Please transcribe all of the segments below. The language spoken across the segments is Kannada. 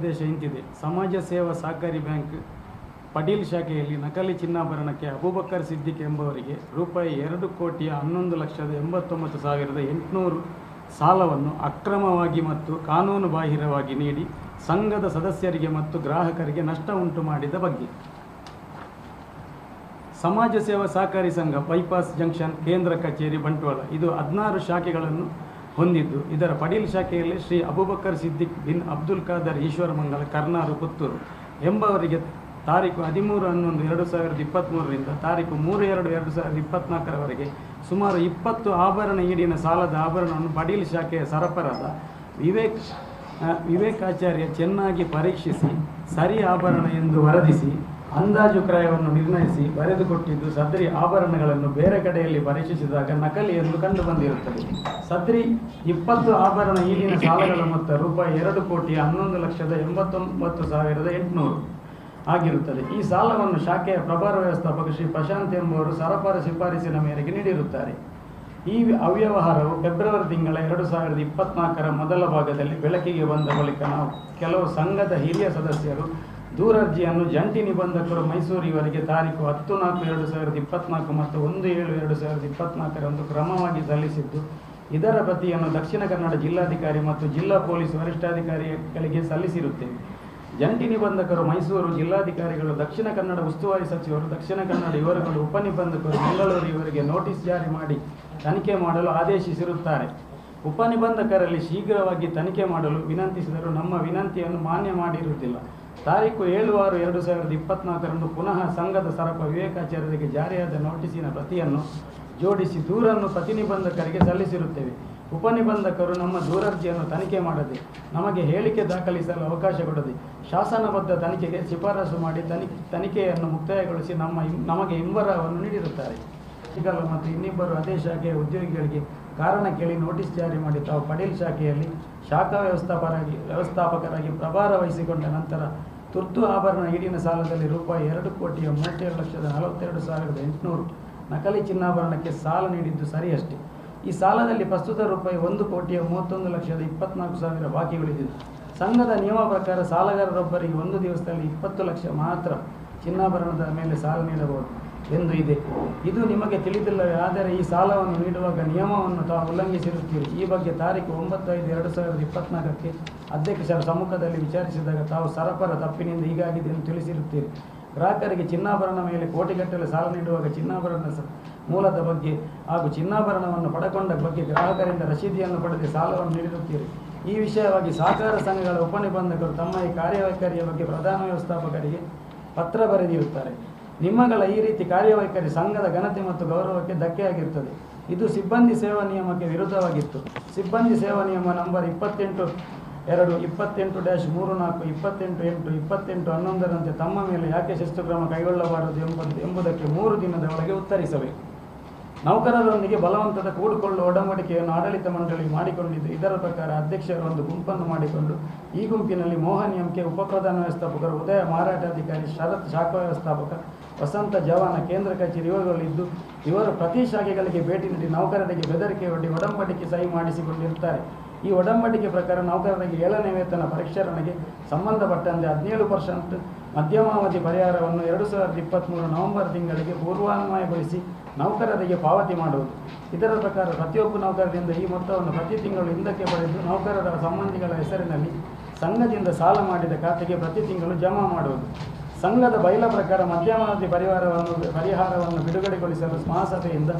ಉದ್ದೇಶ ಇಂತಿದೆ. ಸಮಾಜ ಸೇವಾ ಸಹಕಾರಿ ಬ್ಯಾಂಕ್ ಪಟೀಲ್ ಶಾಖೆಯಲ್ಲಿ ನಕಲಿ ಚಿನ್ನಾಭರಣಕ್ಕೆ ಅಬೂಬಕ್ಕರ್ ಸಿದ್ದಿಕ್ ಎಂಬವರಿಗೆ ರೂಪಾಯಿ ಎರಡು ಕೋಟಿಯ ಹನ್ನೊಂದು ಲಕ್ಷದ ಎಂಬತ್ತೊಂಬತ್ತು ಸಾವಿರದ ಎಂಟುನೂರು ಸಾಲವನ್ನು ಅಕ್ರಮವಾಗಿ ಮತ್ತು ಕಾನೂನು ಬಾಹಿರವಾಗಿ ನೀಡಿ ಸಂಘದ ಸದಸ್ಯರಿಗೆ ಮತ್ತು ಗ್ರಾಹಕರಿಗೆ ನಷ್ಟ ಉಂಟು ಮಾಡಿದ ಬಗ್ಗೆ. ಸಮಾಜ ಸೇವಾ ಸಹಕಾರಿ ಸಂಘ ಬೈಪಾಸ್ ಜಂಕ್ಷನ್ ಕೇಂದ್ರ ಕಚೇರಿ ಬಂಟ್ವಾಳ. ಇದು ಹದಿನಾರು ಶಾಖೆಗಳನ್ನು ಹೊಂದಿದ್ದು. ಇದರ ಪಡೀಲ್ ಶಾಖೆಯಲ್ಲಿ ಶ್ರೀ ಅಬೂಬಕರ್ ಸಿದ್ದಿಕ್ ಬಿನ್ ಅಬ್ದುಲ್ ಖಾದರ್ ಈಶ್ವರ ಮಂಗಲ ಕರ್ನಾರು, ಪುತ್ತೂರು. ಎಂಬವರಿಗೆ ತಾರೀಕು ಹದಿಮೂರು ಹನ್ನೊಂದು ಎರಡು ಸಾವಿರದ ಇಪ್ಪತ್ತ್ಮೂರರಿಂದ ತಾರೀಕು ಮೂರು ಎರಡು ಎರಡು ಸಾವಿರದ ಇಪ್ಪತ್ತ್ನಾಲ್ಕರವರೆಗೆ ಸುಮಾರು ಇಪ್ಪತ್ತು ಆಭರಣ ಈಡಿನ ಸಾಲದ ಆಭರಣವನ್ನು ಪಡೀಲ್ ಶಾಖೆಯ ಸರಪರಾದ ವಿವೇಕ್ ವಿವೇಕಾಚಾರ್ಯ ಚೆನ್ನಾಗಿ ಪರೀಕ್ಷಿಸಿ, ಸರಿ ಆಭರಣ ಎಂದು ವರದಿಸಿ ಅಂದಾಜು ಕ್ರಯವನ್ನು ನಿರ್ಣಯಿಸಿ ಬರೆದುಕೊಟ್ಟಿದ್ದು ಸದ್ರಿ ಆಭರಣಗಳನ್ನು ಬೇರೆ ಕಡೆಯಲ್ಲಿ ಪರೀಕ್ಷಿಸಿದಾಗ ನಕಲಿ ಎಂದು ಕಂಡು ಬಂದಿರುತ್ತದೆ. ಸದ್ರಿ ಇಪ್ಪತ್ತು ಆಭರಣ ಈಗಿನ ಸಾಲಗಳ ಮೊತ್ತ ರೂಪಾಯಿ ಎರಡು ಕೋಟಿ ಹನ್ನೊಂದು ಲಕ್ಷದ ಎಂಬತ್ತೊಂಬತ್ತು ಸಾವಿರದ ಎಂಟುನೂರು ಆಗಿರುತ್ತದೆ. ಈ ಸಾಲವನ್ನು ಶಾಖೆಯ ಪ್ರಭಾರ ವ್ಯವಸ್ಥಾಪಕ ಶ್ರೀ ಪ್ರಶಾಂತ್ ಎಂಬುವರು ಸರಪರ ಶಿಫಾರಸಿನ ಮೇರೆಗೆ ನೀಡಿರುತ್ತಾರೆ. ಈ ಅವ್ಯವಹಾರವು ಫೆಬ್ರವರಿ ತಿಂಗಳ ಎರಡು ಸಾವಿರದ ಇಪ್ಪತ್ನಾಲ್ಕರ ಮೊದಲ ಭಾಗದಲ್ಲಿ ಬೆಳಕಿಗೆ ಬಂದ ಬಳಿಕ ನಾವು ಕೆಲವು ಸಂಘದ ಹಿರಿಯ ಸದಸ್ಯರು ದೂರರ್ಜಿಯನ್ನು ಜಂಟಿ ನಿಬಂಧಕರು ಮೈಸೂರಿವರೆಗೆ ತಾರೀಕು ಹತ್ತು ನಾಲ್ಕು ಎರಡು ಸಾವಿರದ ಇಪ್ಪತ್ನಾಲ್ಕು ಮತ್ತು ಒಂದು ಏಳು, ಎರಡು ಸಾವಿರದ ಇಪ್ಪತ್ನಾಲ್ಕರಂದು ಕ್ರಮವಾಗಿ ಸಲ್ಲಿಸಿದ್ದು, ಇದರ ಪ್ರತಿಯನ್ನು ದಕ್ಷಿಣ ಕನ್ನಡ ಜಿಲ್ಲಾಧಿಕಾರಿ ಮತ್ತು ಜಿಲ್ಲಾ ಪೊಲೀಸ್ ವರಿಷ್ಠಾಧಿಕಾರಿಗಳಿಗೆ ಸಲ್ಲಿಸಿರುತ್ತೇವೆ. ಜಂಟಿ ನಿಬಂಧಕರು ಮೈಸೂರು ಜಿಲ್ಲಾಧಿಕಾರಿಗಳು, ದಕ್ಷಿಣ ಕನ್ನಡ ಉಸ್ತುವಾರಿ ಸಚಿವರು, ದಕ್ಷಿಣ ಕನ್ನಡ ಇವರುಗಳು ಉಪನಿಬಂಧಕರು ಬೆಂಗಳೂರು ಇವರಿಗೆ ನೋಟಿಸ್ ಜಾರಿ ಮಾಡಿ ತನಿಖೆ ಮಾಡಲು ಆದೇಶಿಸಿರುತ್ತಾರೆ. ಉಪನಿಬಂಧಕರಲ್ಲಿ ಶೀಘ್ರವಾಗಿ ತನಿಖೆ ಮಾಡಲು ವಿನಂತಿಸಿದರೂ ನಮ್ಮ ವಿನಂತಿಯನ್ನು ಮಾನ್ಯ ಮಾಡಿರುವುದಿಲ್ಲ. ತಾರೀಕು ಏಳು ಆರು ಎರಡು ಸಾವಿರದ ಇಪ್ಪತ್ನಾಲ್ಕರಂದು ಪುನಃ ಸಂಘದ ಸರಪ ವಿವೇಕಾಚಾರ್ಯರಿಗೆ ಜಾರಿಯಾದ ನೋಟಿಸಿನ ಪ್ರತಿಯನ್ನು ಜೋಡಿಸಿ ದೂರನ್ನು ಪ್ರತಿನಿಬಂಧಕರಿಗೆ ಸಲ್ಲಿಸಿರುತ್ತೇವೆ. ಉಪನಿಬಂಧಕರು ನಮ್ಮ ದೂರರ್ಜಿಯನ್ನು ತನಿಖೆ ಮಾಡದೆ ನಮಗೆ ಹೇಳಿಕೆ ದಾಖಲಿಸಲು ಅವಕಾಶ ಕೊಡದೆ ಶಾಸನಬದ್ಧ ತನಿಖೆಗೆ ಶಿಫಾರಸು ಮಾಡಿ ತನಿ, ತನಿಖೆಯನ್ನು ಮುಕ್ತಾಯಗೊಳಿಸಿ ನಮ್ಮ ನಮಗೆ ಹಿಂಬರವನ್ನು ನೀಡಿರುತ್ತಾರೆ. ಈಗಲೂ ಮತ್ತು ಇನ್ನಿಬ್ಬರು ಅದೇ ಶಾಖೆಯ ಉದ್ಯೋಗಿಗಳಿಗೆ ಕಾರಣ ಕೇಳಿ ನೋಟಿಸ್ ಜಾರಿ ಮಾಡಿ ತಾವು ಪಡೀಲ್ ಶಾಖೆಯಲ್ಲಿ ಶಾಖಾ ವ್ಯವಸ್ಥಾಪರಾಗಿ, ವ್ಯವಸ್ಥಾಪಕರಾಗಿ ಪ್ರಭಾರ ವಹಿಸಿಕೊಂಡ ನಂತರ ತುರ್ತು ಆಭರಣ ಈಡಿನ ಸಾಲದಲ್ಲಿ ರೂಪಾಯಿ ಎರಡು ಕೋಟಿಯ ಮೂವತ್ತೇಳು ಲಕ್ಷದ ನಲವತ್ತೆರಡು ಸಾವಿರದ ಎಂಟುನೂರು ನಕಲಿ ಚಿನ್ನಾಭರಣಕ್ಕೆ ಸಾಲ ನೀಡಿದ್ದು ಸರಿಯಷ್ಟೇ. ಈ ಸಾಲದಲ್ಲಿ ಪ್ರಸ್ತುತ ರೂಪಾಯಿ ಒಂದು ಕೋಟಿಯ ಮೂವತ್ತೊಂದು ಲಕ್ಷದ ಇಪ್ಪತ್ನಾಲ್ಕು ಸಾವಿರ ಬಾಕಿ ಉಳಿದಿದೆ ಸಂಘದ ನಿಯಮ ಪ್ರಕಾರ ಸಾಲಗಾರರೊಬ್ಬರಿಗೆ ಒಂದು ದಿವಸದಲ್ಲಿ ಇಪ್ಪತ್ತು ಲಕ್ಷ ಮಾತ್ರ ಚಿನ್ನಾಭರಣದ ಮೇಲೆ ಸಾಲ ನೀಡಬಹುದು. ಎಂದು ಇದೆ. ಇದು ನಿಮಗೆ ತಿಳಿದಿಲ್ಲವೇ? ಆದರೆ ಈ ಸಾಲವನ್ನು ನೀಡುವಾಗ ನಿಯಮವನ್ನು ತಾವು ಉಲ್ಲಂಘಿಸಿರುತ್ತೀರಿ. ಈ ಬಗ್ಗೆ ತಾರೀಕು ಐದು ಎರಡು ಸಾವಿರದ ಇಪ್ಪತ್ನಾಲ್ಕಕ್ಕೆ ಅಧ್ಯಕ್ಷರ ಸಮ್ಮುಖದಲ್ಲಿ ವಿಚಾರಿಸಿದಾಗ ತಾವು ಸರಪರ ತಪ್ಪಿನಿಂದ ಹೀಗಾಗಿದೆ ಎಂದು ತಿಳಿಸಿರುತ್ತೀರಿ. ಗ್ರಾಹಕರಿಗೆ ಚಿನ್ನಾಭರಣ ಮೇಲೆ ಕೋಟಿಗಟ್ಟಲೆ ಸಾಲ ನೀಡುವಾಗ ಚಿನ್ನಾಭರಣ ಮೂಲದ ಬಗ್ಗೆ ಹಾಗೂ ಚಿನ್ನಾಭರಣವನ್ನು ಪಡೆಕೊಂಡ ಬಗ್ಗೆ ಗ್ರಾಹಕರಿಂದ ರಸೀದಿಯನ್ನು ಪಡೆದು ಸಾಲವನ್ನು ನೀಡಿರುತ್ತೀರಿ. ಈ ವಿಷಯವಾಗಿ ಸಹಕಾರ ಸಂಘಗಳ ಉಪನಿಬಂಧಕರು ತಮ್ಮ ಈ ಕಾರ್ಯವೈಖರಿಯ ಬಗ್ಗೆ ಪ್ರಧಾನ ವ್ಯವಸ್ಥಾಪಕರಿಗೆ ಪತ್ರ ಬರೆದಿರುತ್ತಾರೆ. ನಿಮ್ಮಗಳ ಈ ರೀತಿ ಕಾರ್ಯವೈಖರಿ ಸಂಘದ ಘನತೆ ಮತ್ತು ಗೌರವಕ್ಕೆ ಧಕ್ಕೆಯಾಗಿರುತ್ತದೆ. ಇದು ಸಿಬ್ಬಂದಿ ಸೇವಾ ನಿಯಮಕ್ಕೆ ವಿರುದ್ಧವಾಗಿತ್ತು. ಸಿಬ್ಬಂದಿ ಸೇವಾ ನಿಯಮ ನಂಬರ್ ಇಪ್ಪತ್ತೆಂಟು ಎರಡು, ಇಪ್ಪತ್ತೆಂಟು ಡ್ಯಾಶ್ ಮೂರು ನಾಲ್ಕು, ಇಪ್ಪತ್ತೆಂಟು ಎಂಟು, ಇಪ್ಪತ್ತೆಂಟು ಹನ್ನೊಂದರಂತೆ ತಮ್ಮ ಮೇಲೆ ಯಾಕೆ ಶಿಸ್ತು ಕ್ರಮ ಕೈಗೊಳ್ಳಬಾರದು ಎಂಬುದು, ಎಂಬುದಕ್ಕೆ ಮೂರು ದಿನದ ಒಳಗೆ ಉತ್ತರಿಸಬೇಕು ನೌಕರರೊಂದಿಗೆ ಬಲವಂತದ ಕೂಡಿಕೊಳ್ಳುವ ಒಡಂಬಡಿಕೆಯನ್ನು ಆಡಳಿತ ಮಂಡಳಿ ಮಾಡಿಕೊಂಡಿದ್ದು, ಇದರ ಪ್ರಕಾರ ಅಧ್ಯಕ್ಷರು ಒಂದು ಗುಂಪನ್ನು ಮಾಡಿಕೊಂಡು, ಈ ಗುಂಪಿನಲ್ಲಿ ಮೋಹನ್ ಎಂಕೆ ಉಪಪ್ರಧಾನ ವ್ಯವಸ್ಥಾಪಕರು, ಉದಯ ಮಾರಾಟಾಧಿಕಾರಿ ಶರತ್ ಶಾಖಾ ವ್ಯವಸ್ಥಾಪಕ ವಸಂತ ಜವಾನ ಕೇಂದ್ರ ಕಚೇರಿ ಇವರುಗಳಿದ್ದು, ಇವರು ಪ್ರತಿ ಶಾಖೆಗಳಿಗೆ ಭೇಟಿ ನೀಡಿ ನೌಕರರಿಗೆ ಬೆದರಿಕೆ ಒಡ್ಡಿ ಒಡಂಬಡಿಕೆ ಸಹಿ ಮಾಡಿಸಿಕೊಂಡಿರುತ್ತಾರೆ. ಈ ಒಡಂಬಡಿಕೆ ಪ್ರಕಾರ ನೌಕರರಿಗೆ ಏಳನೇ ವೇತನ ಪರಿಷ್ಕರಣೆಗೆ ಸಂಬಂಧಪಟ್ಟಂತೆ ಹದಿನೇಳು ಪರ್ಸೆಂಟ್ ಮಧ್ಯಮಾವಧಿ ಪರಿಹಾರವನ್ನು ಎರಡು ಸಾವಿರದ ಇಪ್ಪತ್ತ್ಮೂರು ನವೆಂಬರ್ ತಿಂಗಳಿಗೆ ಪೂರ್ವಾನ್ವಯಗೊಳಿಸಿ ನೌಕರರಿಗೆ ಪಾವತಿ ಮಾಡುವುದು. ಇದರ ಪ್ರಕಾರ ಪ್ರತಿಯೊಬ್ಬ ನೌಕರರಿಂದ ಈ ಮೊತ್ತವನ್ನು ಪ್ರತಿ ತಿಂಗಳು ಹಿಂದಕ್ಕೆ ಪಡೆದು ನೌಕರರ ಸಂಬಂಧಿಗಳ ಹೆಸರಿನಲ್ಲಿ ಸಂಘದಿಂದ ಸಾಲ ಮಾಡಿದ ಖಾತೆಗೆ ಪ್ರತಿ ತಿಂಗಳು ಜಮಾ ಮಾಡುವುದು. ಸಂಘದ ಬಯಲ ಪ್ರಕಾರ ಮಧ್ಯಮಾವಧಿ ಪರಿಹಾರವನ್ನು ಪರಿಹಾರವನ್ನು ಬಿಡುಗಡೆಗೊಳಿಸಲು ಮಹಾಸಭೆಯಿಂದ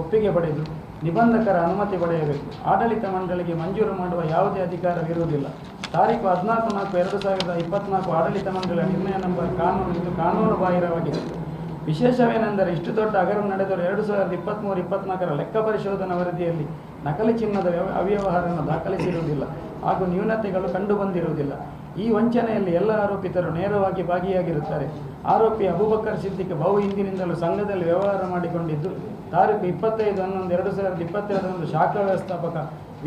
ಒಪ್ಪಿಗೆ ಪಡೆದು ನಿಬಂಧಕರ ಅನುಮತಿ ಪಡೆಯಬೇಕು. ಆಡಳಿತ ಮಂಡಳಿಗೆ ಮಂಜೂರು ಮಾಡುವ ಯಾವುದೇ ಅಧಿಕಾರವಿರುವುದಿಲ್ಲ. ತಾರೀಕು ಹದಿನಾಲ್ಕು ನಾಲ್ಕು ಎರಡು ಸಾವಿರದ ಇಪ್ಪತ್ನಾಲ್ಕು ಆಡಳಿತ ಮಂಡಳಿಯ ನಿರ್ಣಯ ನಂಬರ್ ಕಾನೂನು ಇದು ಕಾನೂನು ಬಾಹಿರವಾಗಿದೆ. ವಿಶೇಷವೇನೆಂದರೆ ಇಷ್ಟು ದೊಡ್ಡ ಅಗರಣ ನಡೆದರೂ ಎರಡು ಸಾವಿರದ ಇಪ್ಪತ್ತ್ಮೂರು ಇಪ್ಪತ್ನಾಲ್ಕರ ಲೆಕ್ಕ ಪರಿಶೋಧನಾ ವರದಿಯಲ್ಲಿ ನಕಲಿ ಚಿನ್ನದ ವ್ಯವ ಅವ್ಯವಹಾರವನ್ನು ದಾಖಲಿಸಿರುವುದಿಲ್ಲ ಹಾಗೂ ನ್ಯೂನತೆಗಳು ಕಂಡುಬಂದಿರುವುದಿಲ್ಲ. ಈ ವಂಚನೆಯಲ್ಲಿ ಎಲ್ಲ ಆರೋಪಿತರು ನೇರವಾಗಿ ಭಾಗಿಯಾಗಿರುತ್ತಾರೆ. ಆರೋಪಿ ಅಬೂಬಕರ್ ಸಿದ್ದಿಕ್ ಬಹು ಹಿಂದಿನಿಂದಲೂ ಸಂಘದಲ್ಲಿ ವ್ಯವಹಾರ ಮಾಡಿಕೊಂಡಿದ್ದು, ತಾರೀಕು ಇಪ್ಪತ್ತೈದು ಹನ್ನೊಂದು, ಎರಡು ಸಾವಿರದ ಇಪ್ಪತ್ತೆರಡರಂದು ಶಾಖಾ ವ್ಯವಸ್ಥಾಪಕ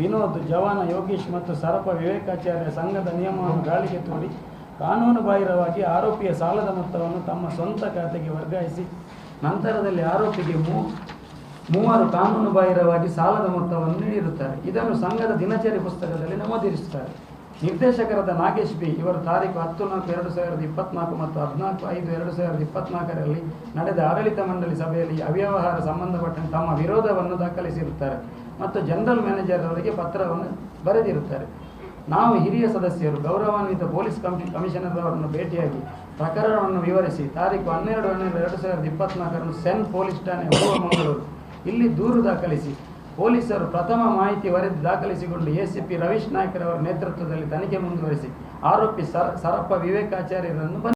ವಿನೋದ್, ಜವಾನ ಯೋಗೀಶ್ ಮತ್ತು ಸರಪ ವಿವೇಕಾಚಾರ್ಯ ಸಂಘದ ನಿಯಮವನ್ನು ಗಾಳಿಗೆ ತೋಡಿ ಕಾನೂನುಬಾಹಿರವಾಗಿ ಆರೋಪಿಯ ಸಾಲದ ಮೊತ್ತವನ್ನು ತಮ್ಮ ಸ್ವಂತ ಖಾತೆಗೆ ವರ್ಗಾಯಿಸಿ, ನಂತರದಲ್ಲಿ ಆರೋಪಿಗೆ ಮೂ, ಮೂವರು ಕಾನೂನುಬಾಹಿರವಾಗಿ ಸಾಲದ ಮೊತ್ತವನ್ನು ನೀಡಿರುತ್ತಾರೆ. ಇದನ್ನು ಸಂಘದ ದಿನಚರಿ ಪುಸ್ತಕದಲ್ಲಿ ನಮೂದಿರಿಸುತ್ತಾರೆ ನಿರ್ದೇಶಕರಾದ ನಾಗೇಶ್ ಬಿ, ಇವರು ತಾರೀಕು ಹತ್ತು ನಾಲ್ಕು ಎರಡು ಸಾವಿರದ ಇಪ್ಪತ್ನಾಲ್ಕು ಮತ್ತು ಹದಿನಾಲ್ಕು, ಐದು, ಎರಡು ಸಾವಿರದ ಇಪ್ಪತ್ನಾಲ್ಕರಲ್ಲಿ ನಡೆದ ಆಡಳಿತ ಮಂಡಳಿ ಸಭೆಯಲ್ಲಿ ಅವ್ಯವಹಾರ ಸಂಬಂಧಪಟ್ಟಂತೆ ತಮ್ಮ ವಿರೋಧವನ್ನು ದಾಖಲಿಸಿರುತ್ತಾರೆ ಮತ್ತು ಜನರಲ್ ಮ್ಯಾನೇಜರ್ ಅವರಿಗೆ ಪತ್ರವನ್ನು ಬರೆದಿರುತ್ತಾರೆ. ನಾವು ಹಿರಿಯ ಸದಸ್ಯರು, ಗೌರವಾನ್ವಿತ ಪೊಲೀಸ್ ಕಮಿ ಕಮಿಷನರ್ ಅವರನ್ನು ಭೇಟಿಯಾಗಿ ಪ್ರಕರಣವನ್ನು ವಿವರಿಸಿ ತಾರೀಕು ಹನ್ನೆರಡು ಹನ್ನೆರಡು, ಎರಡು ಸಾವಿರದ ಇಪ್ಪತ್ನಾಲ್ಕರಂದು ಸೆನ್ ಪೊಲೀಸ್ ಠಾಣೆ ಮಂಗಳೂರು, ಇಲ್ಲಿ ದೂರು ದಾಖಲಿಸಿ ಪೊಲೀಸರು ಪ್ರಥಮ ಮಾಹಿತಿ ವರದಿ ದಾಖಲಿಸಿಕೊಂಡು ಎಸಿಪಿ ರವೀಶ್ ನಾಯ್ಕರವರ ನೇತೃತ್ವದಲ್ಲಿ ತನಿಖೆ ಮುಂದುವರಿಸಿ, ಆರೋಪಿ ಸರ, ಸರಪ್ಪ ವಿವೇಕಾಚಾರ್ಯರನ್ನು.